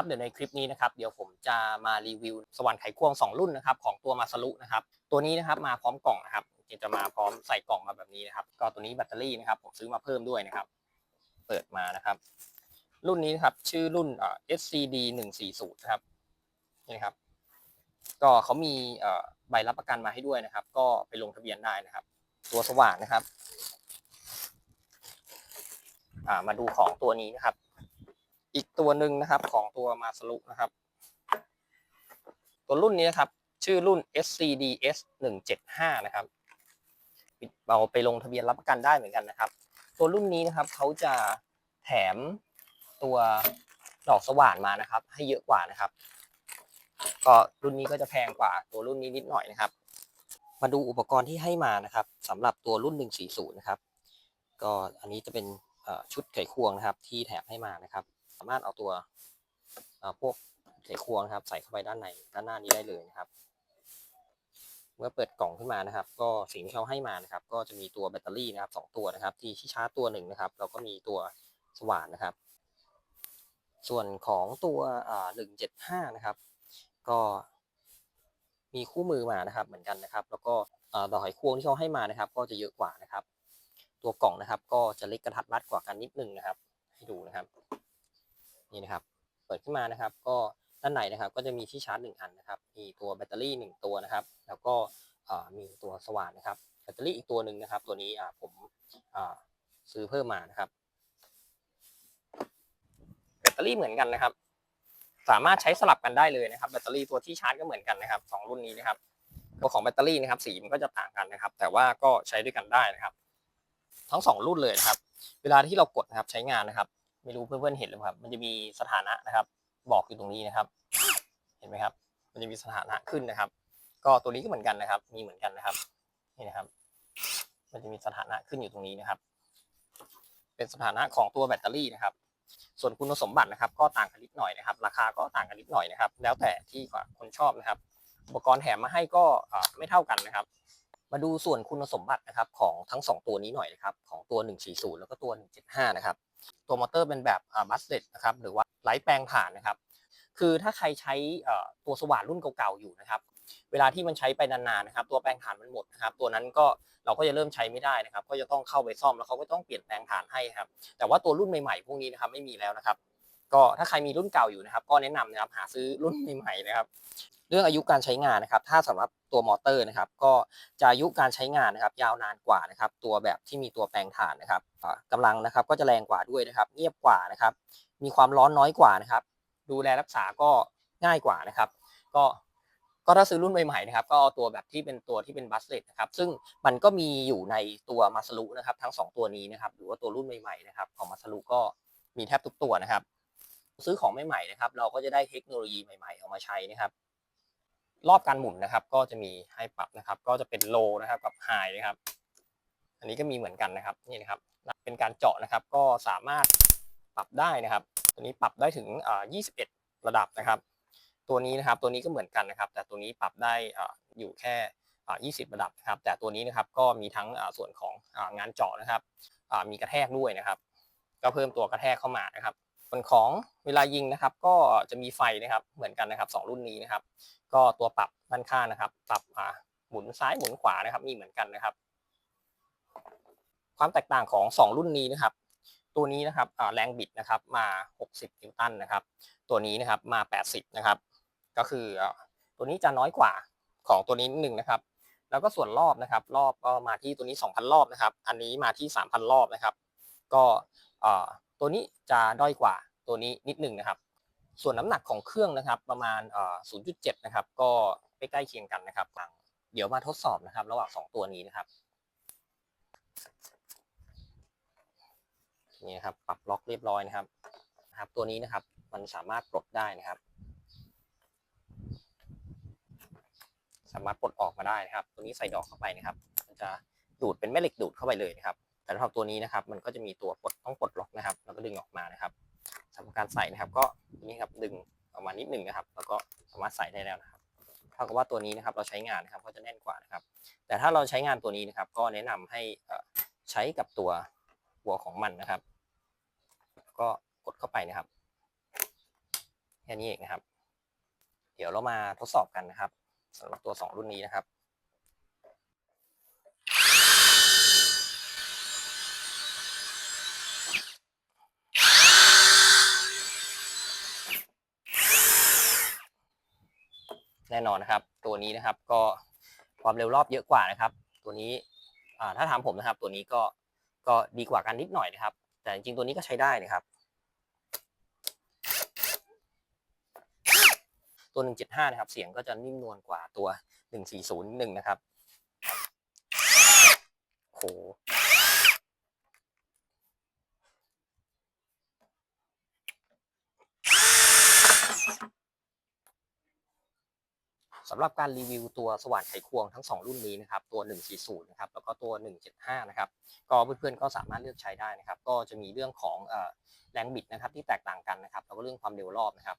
ครับเดี๋ยวในคลิปนี้นะครับเดี๋ยวผมจะมารีวิวสว่านไขควง 2 รุ่นนะครับของตัวมาสลุนะครับตัวนี้นะครับมาพร้อมกล่องนะครับจริงจะมาพร้อมใส่กล่องมาแบบนี้นะครับ ก็ตัวนี้แบตเตอรี่นะครับผมซื้อมาเพิ่มด้วยนะครับ เปิดมานะครับ รุ่นนี้นะครับชื่อรุ่นเอ่อ SCD 140นะครับนี่นะครับ ก็เขามีเอ่อใบรับประกันมาให้ด้วยนะครับ ก็ไปลงทะเบียนได้นะครับ ตัวสว่านนะครับอ่ามาดูของตัวนี้นะครับ อีกตัวหนึ่งนะครับของตัวมาสลุนะครับ ตัวรุ่นนี้นะครับ ชื่อรุ่น SCDS 175นะครับเราไปลงทะเบียนรับประกันได้เหมือนกันนะครับ ตัวรุ่นนี้นะครับเขาจะแถมตัวดอกสว่านมานะครับ ให้เยอะกว่านะครับ ก็รุ่นนี้ก็จะแพงกว่าตัวรุ่นนี้นิดหน่อยนะครับ มาดูอุปกรณ์ที่ให้มานะครับสำหรับตัวรุ่น 140 นะครับ ก็อันนี้จะเป็นชุดไขควงนะครับ ที่แถมให้มานะครับ สามารถเอาตัวพวกไขควงนะครับ ใส่เข้าไปด้านในด้านหน้านี้ได้เลยนะครับ เมื่อเปิดกล่องขึ้นมานะครับ ก็สิ่งที่เขาให้มานะครับ ก็จะมีตัวแบตเตอรี่นะครับสองตัวนะครับ ที่ชาร์จตัวหนึ่งนะครับแล้วก็มีตัวสว่านนะครับ ส่วนของตัวหนึ่งเจ็ดห้านะครับ ก็มีคู่มือมานะครับเหมือนกันนะครับ แล้วก็เอ่อดอกไขควงที่เขาให้มานะครับ ก็จะเยอะกว่านะครับ ตัวกล่องนะครับ ก็จะเล็กกระทัดรัดกว่ากันนิดนึงนะครับ ให้ดูนะครับ นี่นะครับ เปิดขึ้นมานะครับ ก็ด้านในนะครับ ก็จะมีที่ชาร์จหนึ่งอันนะครับ มีตัวแบตเตอรี่หนึ่งตัวนะครับ แล้วก็มีตัวสว่านนะครับ แบตเตอรี่อีกตัวหนึ่งนะครับ ตัวนี้ผมซื้อเพิ่มมานะครับ แบตเตอรี่เหมือนกันนะครับ สามารถใช้สลับกันได้เลยนะครับ แบตเตอรี่ตัวที่ชาร์จก็เหมือนกันนะครับสองรุ่นนี้นะครับตัวของแบตเตอรี่นะครับสีมันก็จะต่างกันนะครับ แต่ว่าก็ใช้ด้วยกันได้นะครับ ทั้งสองรุ่นเลยนะครับ เวลาที่เรากดนะครับใช้งานนะครับ ไม่รู้เพื่อนๆเห็นหรือเปล่าครับมันจะมีสถานะนะครับ บอกอยู่ตรงนี้นะครับ เห็นไหมครับ มันจะมีสถานะขึ้นนะครับ ก็ตัวนี้ก็เหมือนกันนะครับ มีเหมือนกันนะครับนี่นะครับ มันจะมีสถานะขึ้นอยู่ตรงนี้นะครับ เป็นสถานะของตัวแบตเตอรี่นะครับ ส่วนคุณสมบัตินะครับ ก็ต่างกันนิดหน่อยนะครับ ราคาก็ต่างกันนิดหน่อยนะครับ แล้วแต่ที่คนชอบนะครับอุปกรณ์แถมมาให้ก็ไม่เท่ากันนะครับ มาดูส่วนคุณสมบัตินะครับของทั้ง 2 ตัวนี้หน่อยนะครับ ของตัว 140 แล้วก็ตัว 175 นะครับ ตัวมอเตอร์เป็นแบบบัสเลตนะครับหรือว่าไร้แปลงผ่านนะครับ คือถ้าใครใช้ตัวสว่านรุ่นเก่าๆอยู่นะครับ เวลาที่มันใช้ไปนานๆนะครับ ตัวแปลงถ่านมันหมดนะครับ ตัวนั้นก็เราก็จะเริ่มใช้ไม่ได้นะครับ ก็จะต้องเข้าไปซ่อมแล้วเขาก็ต้องเปลี่ยนแปลงถ่านให้ครับ แต่ว่าตัวรุ่นใหม่ๆพวกนี้นะครับไม่มีแล้วนะครับ ก็ถ้าใครมีรุ่นเก่าอยู่นะครับ ก็แนะนำนะครับหาซื้อรุ่นใหม่ๆนะครับ เรื่องอายุการใช้งานนะครับ ถ้าสำหรับตัวมอเตอร์นะครับ ก็จะอายุการใช้งานนะครับ ยาวนานกว่านะครับ ตัวแบบที่มีตัวแปลงถ่านนะครับอ่าลังนะครับก็จะแรงกว่าด้วยนะครับ เงียบกว่านะครับ มีความร้อนน้อยกว่านะครับ ดูแลรักษาก็ง่ายกว่านะครับ ก็ก็ถ้าซื้อรุ่นใหม่ๆนะครับ ก็เอาตัวแบบที่เป็นตัวที่เป็นบัสเลตนะครับ ซึ่งมันก็มีอยู่ในตัวมาสลุนะครับ ทั้งสองตัวนี้นะครับ หรือว่าตัวรุ่นใหม่ๆนะครับ ของมาสลุก็มีแทบทุกตัวนะครับ ซื้อของใหม่ๆนะครับ เราก็จะได้เทคโนโลยีใหม่ๆ เอามาใช้นะครับ รอบการหมุนนะครับ ก็จะมีให้ปรับนะครับ ก็จะเป็นโลนะครับกับไฮนะครับ อันนี้ก็มีเหมือนกันนะครับนี่นะครับ เป็นการเจาะนะครับ ก็สามารถปรับได้นะครับ ตัวนี้ปรับได้ถึง 21 ระดับนะครับ ตัวนี้นะครับ ตัวนี้ก็เหมือนกันนะครับ แต่ตัวนี้ปรับได้อยู่แค่ 20 ระดับนะครับ แต่ตัวนี้นะครับก็มีทั้งส่วนของงานเจาะนะครับ มีกระแทกด้วยนะครับ ก็เพิ่มตัวกระแทกเข้ามานะครับ ส่วนของเวลายิงนะครับ ก็จะมีไฟนะครับเหมือนกันนะครับสองรุ่นนี้นะครับ ก็ตัวปรับด้านข้างนะครับ ปรับอ่าหมุนซ้ายหมุนขวานะครับมีเหมือนกันนะครับ ความแตกต่างของ 2 รุ่นนี้นะครับ ตัวนี้นะครับแรงบิดนะครับมา 60 นิวตันนะครับ ตัวนี้นะครับมา 80 นะครับ ก็คือตัวนี้จะน้อยกว่าของตัวนี้นิดนึงนะครับ แล้วก็ส่วนรอบนะครับ รอบก็มาที่ตัวนี้ 2,000 รอบนะครับ อันนี้มาที่ 3,000 รอบนะครับ ก็ ตัวนี้จะด้อยกว่าตัวนี้นิดหนึ่งนะครับ ส่วนน้ำหนักของเครื่องนะครับประมาณ 0.7 นะครับ ก็ใกล้ๆเคียงกันนะครับเดี๋ยวมาทดสอบนะครับ ระหว่าง 2 ตัวนี้นะครับนี่ครับปรับล็อกเรียบร้อยนะครับนะครับ ตัวนี้นะครับ มันสามารถปลดได้นะครับ สามารถปลดออกมาได้นะครับ ตัวนี้ใส่ดอกเข้าไปนะครับ มันจะดูดเป็นแม่เหล็กดูดเข้าไปเลยนะครับ แต่สำหรับตัวนี้นะครับ มันก็จะมีตัวปลดต้องปลดล็อกนะครับ แล้วก็ดึงออกมานะครับสำหรับการใส่นะครับ ก็นี่ครับดึงออกมานิดหนึ่งนะครับ แล้วก็สามารถใส่ได้แล้วนะครับเท่ากับว่าตัวนี้นะครับเราใช้งานนะครับก็จะแน่นกว่านะครับ แต่ถ้าเราใช้งานตัวนี้นะครับ ก็แนะนำให้ใช้กับตัวหัวของมันนะครับ ก็กดเข้าไปนะครับแค่นี้เองนะครับ เดี๋ยวเรามาทดสอบกันนะครับสำหรับตัว 2 รุ่นนี้นะครับ แน่นอนนะครับ ตัวนี้นะครับก็ความเร็วรอบเยอะกว่านะครับ ตัวนี้ถ้าถามผมนะครับ ตัวนี้ก็ก็ดีกว่ากันนิดหน่อยนะครับ แต่จริงๆตัวนี้ก็ใช้ได้นะครับ ตัว 175 นะครับ เสียงก็จะนิ่มนวลกว่าตัว 140นิดนึงนะครับโห สำหรับการรีวิวตัวสว่านไขควงทั้ง 2 รุ่นนี้นะครับตัว 140 นะครับแล้วก็ตัว 175 นะครับก็เพื่อนๆก็สามารถเลือกใช้ได้นะครับ ก็จะมีเรื่องของแรงบิดนะครับที่แตกต่างกันนะครับแล้วก็เรื่องความเร็วรอบนะครับ